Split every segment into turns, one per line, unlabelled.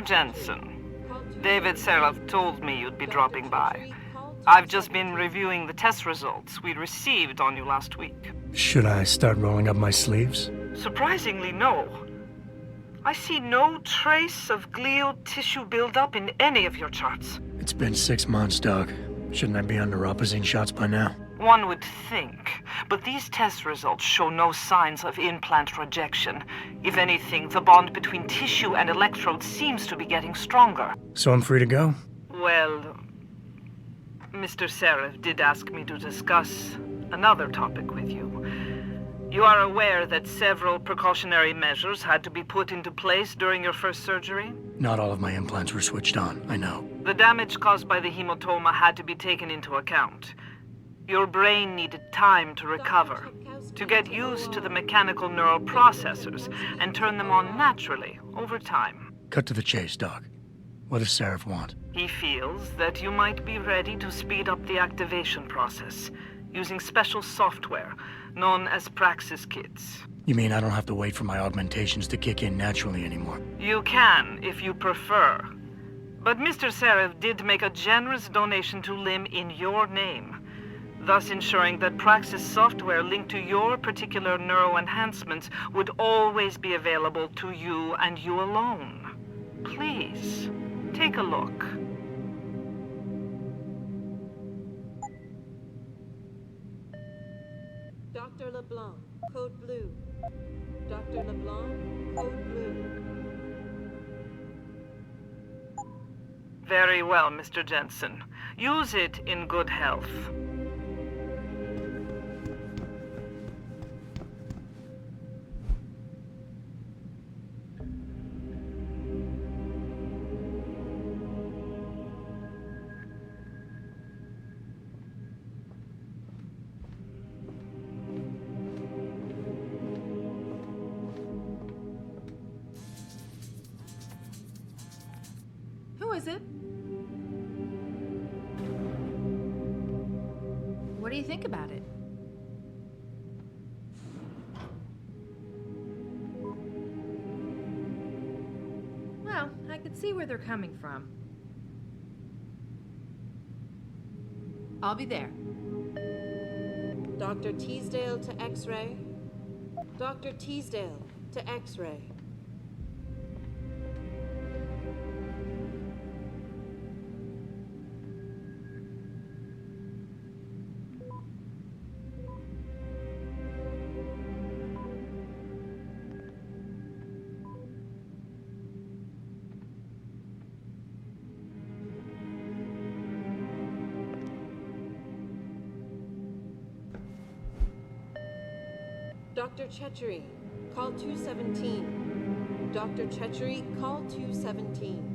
Mr. Jensen, David Seraph told me you'd be dropping by. I've just been reviewing the test results we received on you last week.
Should I start rolling up my sleeves?
Surprisingly, no. I see no trace of glial tissue buildup in any of your charts.
It's been six months, Doc. Shouldn't I be under Opposine shots by now?
One would think, but these test results show no signs of implant rejection. If anything, the bond between tissue and electrode seems to be getting stronger.
So I'm free to go?
Well, Mr. Seraph did ask me to discuss another topic with you. You are aware that several precautionary measures had to be put into place during your first surgery?
Not all of my implants were switched on, I know.
The damage caused by the hematoma had to be taken into account. Your brain needed time to recover, to get used to the mechanical neural processors and turn them on naturally over time.
Cut to the chase, Doc. What does Seraph want?
He feels that you might be ready to speed up the activation process using special software known as Praxis kits.
You mean I don't have to wait for my augmentations to kick in naturally anymore?
You can, if you prefer. But Mr. Seraph did make a generous donation to LIM in your name, thus ensuring that Praxis software linked to your particular neuro enhancements would always be available to you and you alone. Please, take a look.
Dr. LeBlanc, code blue. Dr. LeBlanc, code blue.
Very well, Mr. Jensen. Use it in good health.
See where they're coming from. I'll be there.
Dr. Teasdale to X-ray. Dr. Teasdale to X-ray. Dr. Chechery, call 217. Dr. Chechery, call 217.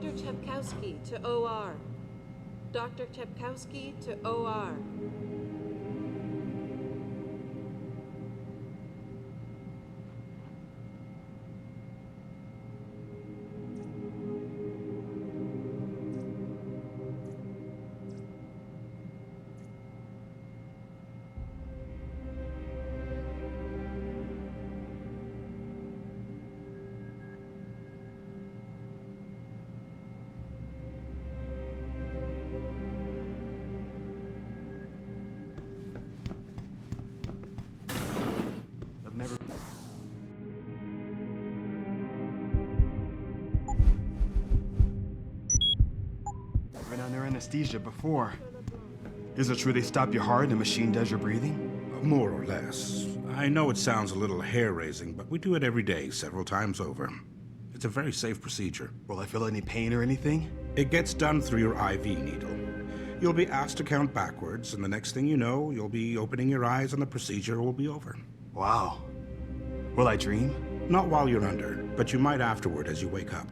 Dr. Chepkowski to OR. Dr. Chepkowski to OR.
Under anesthesia before. Is it true they stop your heart and the machine does your breathing?
More or less. I know it sounds a little hair raising, but we do it every day, several times over. It's a very safe procedure.
Will I feel any pain or anything?
It gets done through your IV needle. You'll be asked to count backwards, and the next thing you know, you'll be opening your eyes and the procedure will be over.
Wow. Will I dream?
Not while you're under, but you might afterward as you wake up.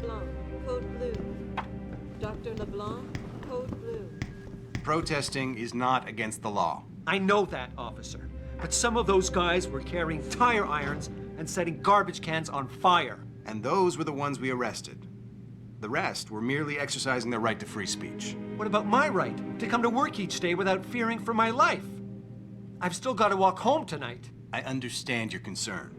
Code blue. Dr. LeBlanc, code blue.
Protesting is not against the law.
I know that, officer. But some of those guys were carrying tire irons and setting garbage cans on fire.
And those were the ones we arrested. The rest were merely exercising their right to free speech.
What about my right to come to work each day without fearing for my life? I've still got to walk home tonight.
I understand your concern.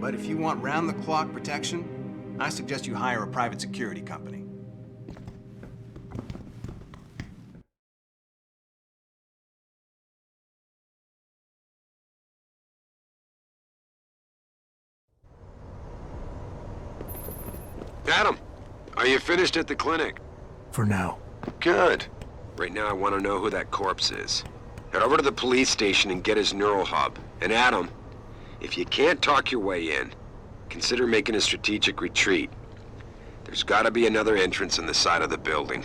But if you want round the clock protection, I suggest you hire a private security company.
Adam, are you finished at the clinic?
For now.
Good. Right now I want to know who that corpse is. Head over to the police station and get his neural hub. And Adam, if you can't talk your way in, consider making a strategic retreat. There's gotta be another entrance on the side of the building.